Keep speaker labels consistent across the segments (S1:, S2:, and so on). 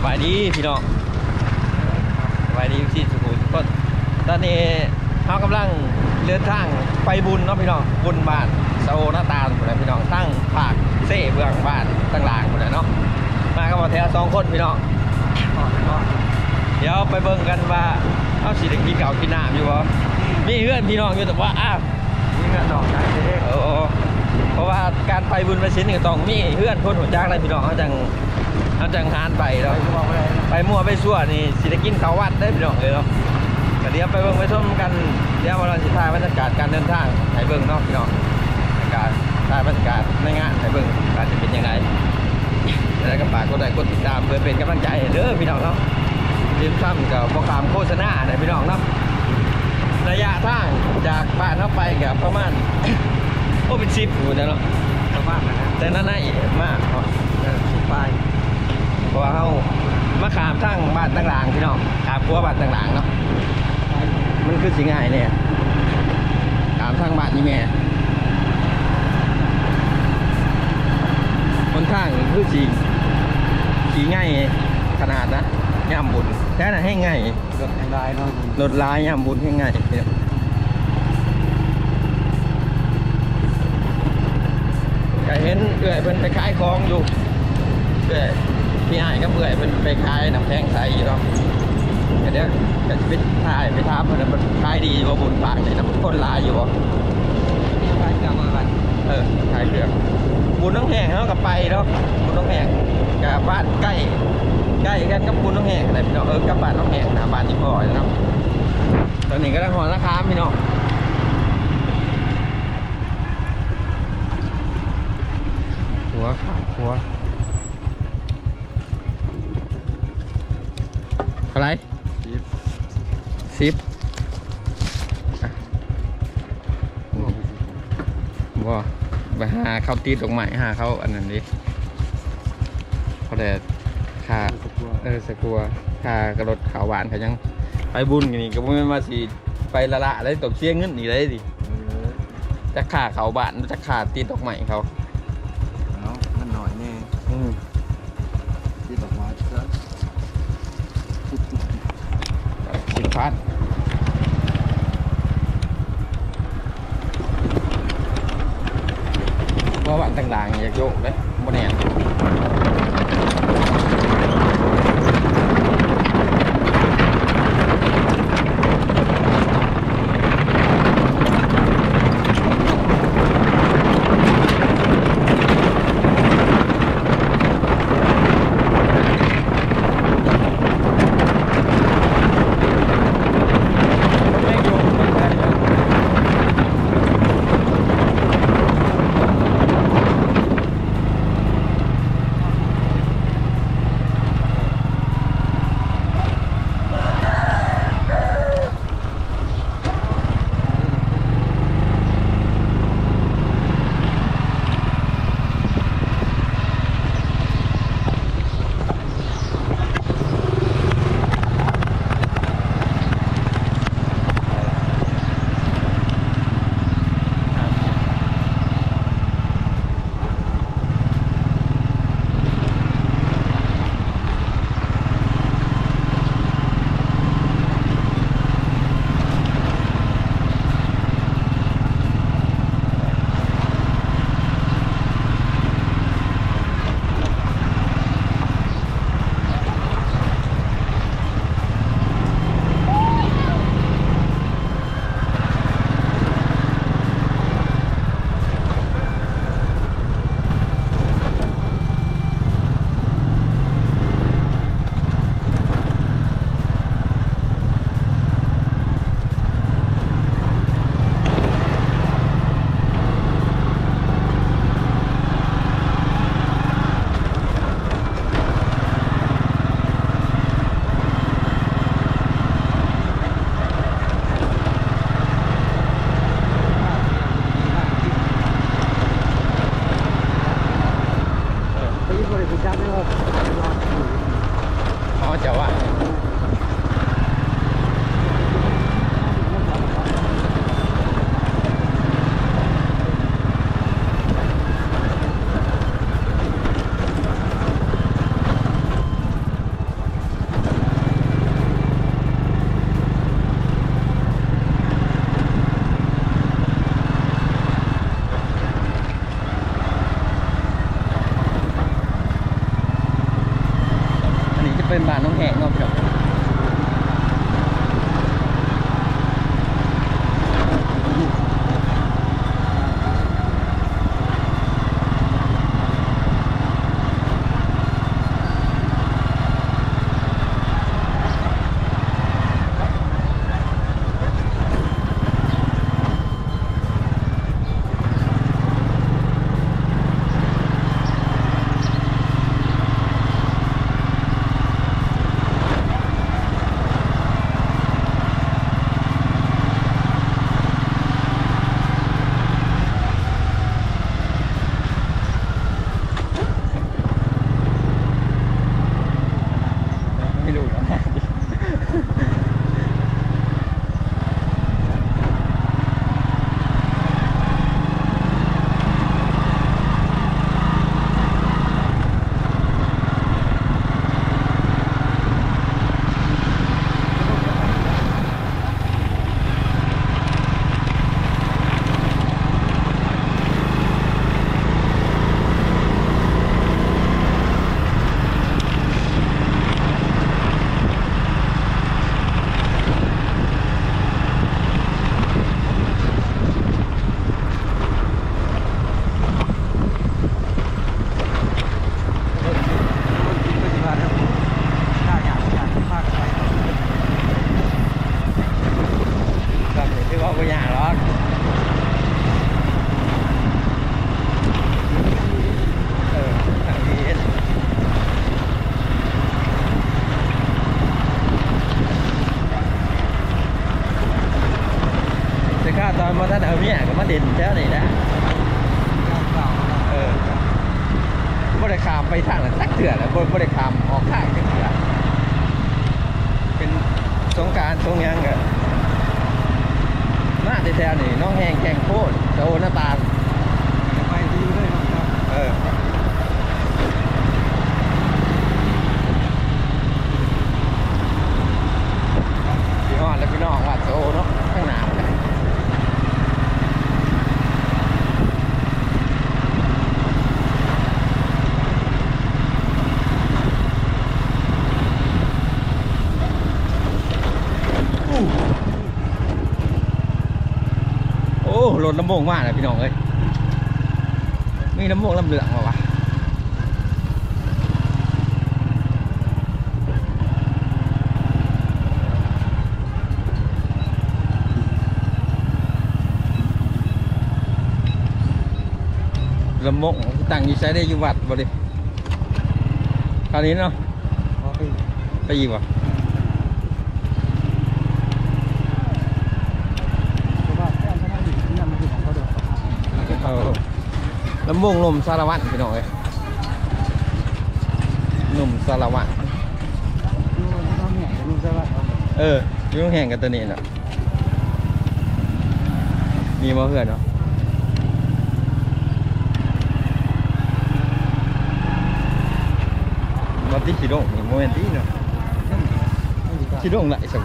S1: สบายดีพี่น้องสบายดีที่สุขุมทุกคนตอนนี้เขากำลังเดินทางไปบุญเนาะพี่น้องบุญบ้านโซหน้าตาลหมดเลยพี่น้องตั้งภาคเซ่เบื้องบ้านตั้งหลางหมดเลยเนาะมากันมาแถวสองคนพี่น้องเดี๋ยวไปเบิ่งกันว่าเขาสิได้กินเก่าวกินน้ำอยู่บ่มีเพื่อนพี่น้องอยู่แต่ว่าอ้าว
S2: นี่ก็ดอกใจเด็ก
S1: โอ้เพราะว่าการไปบุญไปศิลป์ก็ต้องมีเพื่อนคนหัวจักอะไรพี่น้องเขาจัง เขาจังหานไป
S2: เราไป
S1: มั่วไปซั่วนี่สิได้กินข้าววัดได้พี่น้องเลยเนาะก็เดี๋ยวไปเบิ่งไปชมกันเดี๋ยวมาเราสิถ่ายบรรยากาศการเดินทางให้เบิ่งเนาะพี่น้องบรรยากาศถ่ายบรรยากาศในงานให้เบิ่งการจะเป็นยังไงแล้วก็ฝากกดไลค์กดติดตามเพื่อเป็นกำลังใจเด้อพี่น้องเนาะทีมซ้ำกับโปรแกรมโฆษณาเนี่ยพี่น้องเนาะระยะทางจากบ้านเข้าไปกับประมาณโอ้เป็นสิบอยู่นะเนาะ
S2: ชาวบ้านนะ
S1: แต่นั่นน่ะอีกมากเนาะ
S2: เออสุปาย
S1: เพ ราะว่าเขามาขามทั้งบ้านต่างๆพี่น้องขามครัวบ้านต่างๆเนาะมันคือสิง่ายเนี่ยขามทั้งบ้านนี่แม่คนข้างคือสีสีง่ายขนาดนะย่ำบุญแค่นั้นให้ง่าย
S2: รถแห่งใดเนาะ
S1: รถลายย่ำบุญให้ง่ายพี่น้องก็เห็นเอื่อยเพิ่นไปขายของอยู่เอื่อย พี่อ้ายก็เอื่อยเพิ่นไปขายน้ำแข็งใสอยู่เนาะเดี๋ยวจะไปถ่ายไปถามเพิ่นว่ามันขายดีบ่บุญปากนี่นะคนหลายอยู่บ่
S2: ไปกลับมาบ้าน
S1: เออขายเรือบุญน้องแห้งเฮาก็ไปเนาะบุญน้องแห้งกับบ้านใกล้ใกล้กันกับบุญน้องแห้งอะไรพี่น้องเออกับบ้านน้องแห้งนะบ้านที่พ่อเนาะตอนนี้ก็ได้หอราคาพี่น้องหัวขาหัว อะไร
S2: สิบ
S1: สิบบ่ไปหาเขาตีตรงใหม่หาเขาอันนั้นดิเขาแต่ค่า
S2: สิบตัว
S1: เออสกลัวค่ากระรถขาวหวานเขายัง ไปบุญกันนี่ก็ไม่นมาสิไปละละได้ตกเชี่ยเงินนี่ได้ดิ
S2: เออ
S1: จะค่าเขาบานจะค่าตีดอกใหม่เขา
S2: เนาะมันหน่อยแน่
S1: อืม
S2: ที่ดอกไม้ซะ
S1: สิบพันเพราะว่า ต่างๆอยากโยกเลยโมเนียน แถวๆนี่น้องแหงแข่งโคตรโตหน้าตาล
S2: ไปดีเลยครับ
S1: เออพี่ฮอดแล้วพี่น้องวัดโซเนาะข้างหน้าเลย โอ้รถน้ำมงมากเลยพี่น้องเอ้ยมีน้ำมูกลำเหลืองมาวะลำมงตั้งอยู่ใช้ได้อยู่วัดบ่ดิคราวนี้เนาะ
S2: พอไป
S1: ไปยิงวะ
S2: เพราะว่าแค่ถ้ามันอยู่ที่นั่นมันคือของเขาเด้อ
S1: เออลำมงลมสารวัตรพี่น้องเอ้ยหนุ่มสารวัตร
S2: เขาเนี่ยจะรู้ใช่ว่าเอ
S1: อยุ่งแห่งกันตัวนี้นะมีมาเพื่อนเนาะมาที่ชิดงนี่โมเมนตี้เนาะชิดงไหลสัก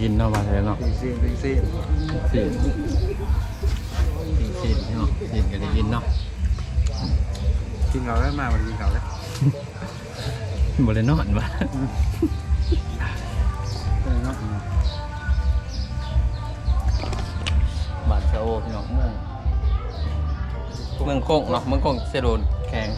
S1: ก็ได้กินเนาะมาแล้วเนาะ
S2: ตีซีตีซี
S1: สิสิพี่น้องสิก็ได้กินเนาะ
S2: กินเขาแล้วมาวันกินเขาแล้ว
S1: บ่ได้นอนวะ
S2: เออเนาะ
S1: บาดเซโอพี่น้องเมืองเมืองคงเนาะเมืองคงเซโดนแข่ง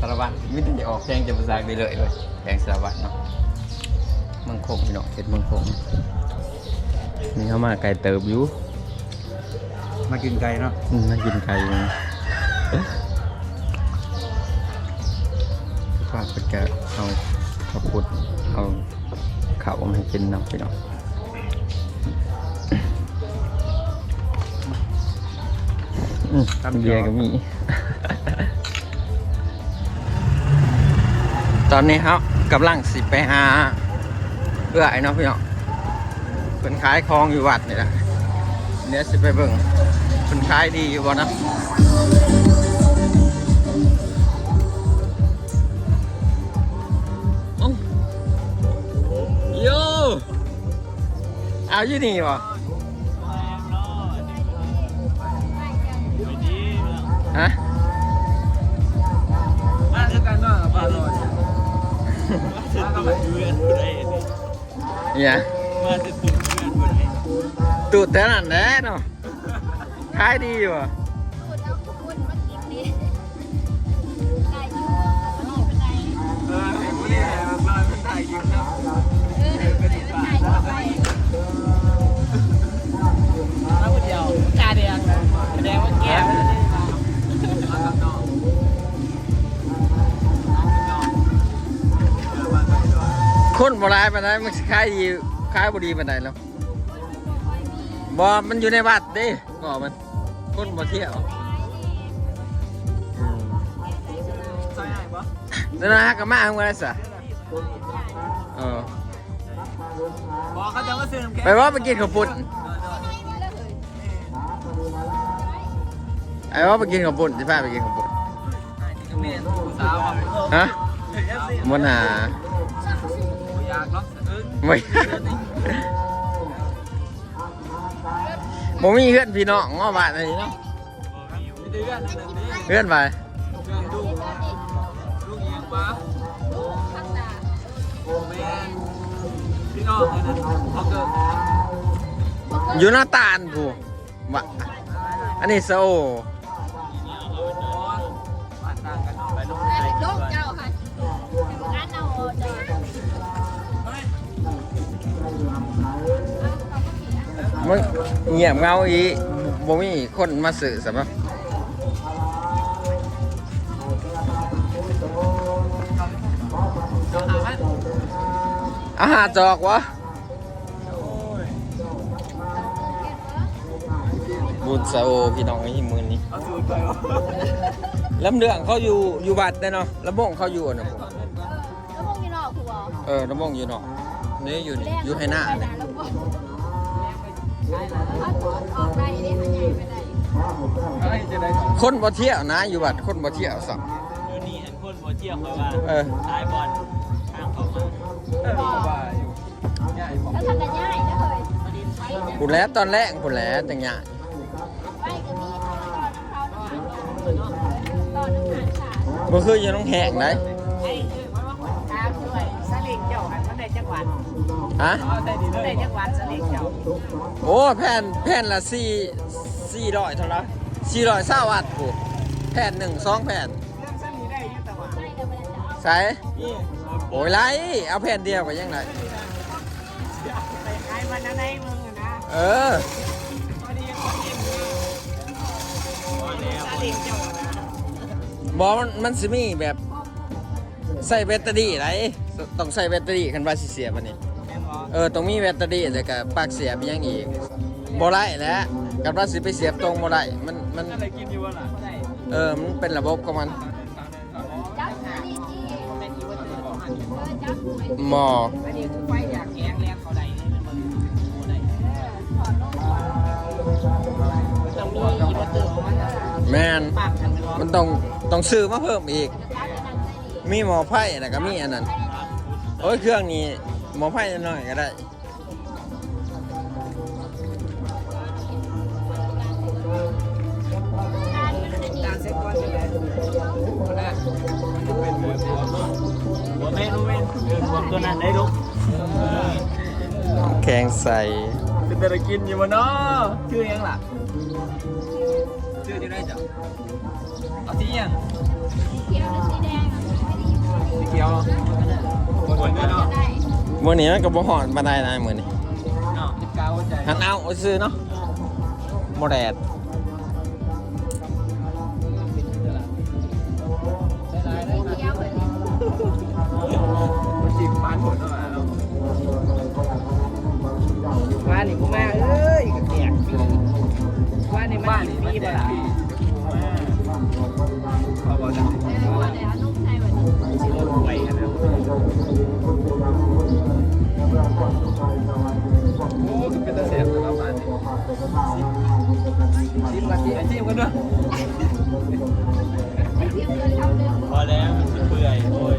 S1: สารวัตรมิตรจะออกแข่งจะภาษาไปเลยเลยแข่งสารวัตรเนาะเมืองคงพี่น้องเขตเมืองคงนี่เข้ามาไกลเติบอยู่
S2: มากินไก่เนาะ
S1: อืมน่ากินไก่อยู่ฝากเพื่อนแกเอาข้าวปุดเอาข้าวมาให้กินเนาะพี่น้องอืมเบียร์ก็มี ตอนนี้ครับกำลังสิไปหา เอื้อไอ้เนาะพี่น้องเป็นขายของอยู่วัดนี่แหละเดี๋ยวสิไปเบิ่งคนขายดีอยู่บ่นะเอ้าโยเอาอยู่นี่บ่ฮะ
S2: มาคือกันเนาะปลาลอย
S1: เนี่ ย
S2: มาจะตุ่นเพื่อนคนนี้
S1: ตูดแต่นั่นแน่เนาะขายดีอยู่บ่
S3: คุณเอาคุณมากินดิได้อยู่นี่เป็นไง
S2: เออไอ้พวกนี้บ้านมันถ่ายยิ้มเนะ
S3: เออเป็นไงต่
S2: คนบ่
S1: ร้ายปานใดมันสิขายดีขายบ่ดีปานใดแล้วบ่มันอยู่ในวัดเด้ก็มัน คนบ่เที่ยวอืม
S2: ใช่ไหมปะ
S1: นั่นนะก็มาเอามาได้ซะเออ
S2: บอกเขาจะมาซื้อน้ำแข็ง
S1: ไปว่าไปกินข้าวปุ้นไอ้ว่าไปกินข้าวปุ้นสิพาไปกินข้าวปุ้น
S2: สาวครับ
S1: ฮะมันหา
S2: อยากเนาะเออ
S1: ไม่บ่มีเพื่อนพี่น้องง้อบ้านอะไรเนาะ
S2: ไม่ได้เรื่องนั่นนี่
S1: เพื่อนไป
S2: เรื่องลูลูกเอียงปะ
S3: ข้างตา
S2: แม่พี่น้องเลยนะเขาเกิด
S1: อยู่หน้าตาลผู้บะอันนี้โซ มันเงียบเงาอีบ่มีคนมาสื่อสำหรับ
S2: จองหาไหม
S1: อาหารจอกวะบุญเซาพี่น้องไอ้มือนี้
S2: เอาสูตรไปวะ
S1: ลำเดืองเขาอยู่อยู่บัดได้เนาะลำบงเขาอยู่นะผม
S3: แล้วพวกนี้นอกคือบ่
S1: เออลำบงอยู่เนาะนี่อยู่นี่อยู่ให้หน้าเนี่ย คนบ่เที่ยวนะอยู่บัดคนบ่เที่ยวสัก
S2: คือนี่อันคนหัวเจียวคอยว่า
S1: เออ
S2: ท้ายบอลทางเข้ามาเออว่าอยู่ง่ายบอก
S3: แล้วทำกันง่ายนะเฮ้ยไปเนี่ย
S1: กูแล้วตอนแรกกูแล้วจังหยะ
S3: ไปก็มีตอนเขาตอนน้ำหานฉา
S1: บ่คืออยู่น้องแหงได้
S4: ตามด้วยสลิงเจ้าหันมันได้จังหวัด
S1: ฮะ
S4: ได้จังหวัดสลิงเจ้า
S1: โอ้แผ่นแผ่นละสี่สี่ร้อยเท่าไหร่สี่ร้อยเศร้าวัตต์กูแผ่นหนึ่งสองแผ่น
S4: เรื่องสลิงได้ยังตะวัน
S1: ใส่โอ้ยไรเอาแผ่นเดียวก็ยังไง
S4: ไปขายวันนั้นในมึงอนะ
S1: เออ
S4: พอดีคนเห็นสลิงเจ้า
S1: บอมันมันสิมีแบบใส่แบตเตอรี่ไรต้องใส่แบตเตอรี่คันว่าสิเสียบันนี่ เออต้องมีแบตเตอรี่แต่ก็ปลักเสียบอีกอยังอีกบ่ได้แหล้วกันว่าสิไปเสียบตรงบ่ได้มันมัน
S2: อะไรกินอยู่วะล่ะ
S1: เออมันเป็นระบบของมัน
S3: จับอันนี้ที่
S4: เป็นอีวันเตอของมัน
S3: เออจับไว้
S1: หมอ
S4: อันนี้คือไฟอยากแกงแรงเขาใดเลยมันบ่ได้
S3: ถอดลงก่อน
S4: ต้องมีอีวันเตอร์ของมันนะ
S1: แม่น
S4: ปากกันเนาะ
S1: มันต้องต้องซื้อมาเพิ่มอีก
S3: จับอันนั้นใส่นี่
S1: มีหมอไพ่แล้วก็มีอันนั้นโอ้ยเครื่องนี้ หมอไพ่น้อยๆก็ได้
S4: ตาเซ็ตก่อนจะได้
S2: เป็นหัวหัวหัวแม่รู้ไหมเออหัวตัวนั้นได้ลูก
S1: แข็งใส
S2: เป็นแต่กินอยู่วะเนาะชื่อยังล่ะชื่อจะได้จ้ะเอาที่ยัง
S3: เขียวหรือสีแดงอะไม่ได้ยิน
S2: สีเขียวคนเนาะ
S3: ได้
S1: มื้อนี้มันก็บ่ฮ้อนปานใดนะมื้อนี้
S2: เนาะกาวใจ
S1: หันเอาเอาซื้อเนาะบ่แดด
S3: เขียวเลย
S2: จิบปานหมดแล้ว
S4: ว่านี่กูมาเอ้ยก็แตกปีว่านี่
S2: บ้า
S4: มันน
S2: นี่
S4: ปี
S2: มัน
S4: บ่
S2: แด
S4: ล่ะ
S2: ดเขาบอกจะ
S3: เออว่าแต่เอานุ่มใส่แบบนี้
S4: สิรถไว้กันนะ
S2: ยว
S4: กัน
S2: ด้วยพอแล้วมันเปื่อยโอ้ย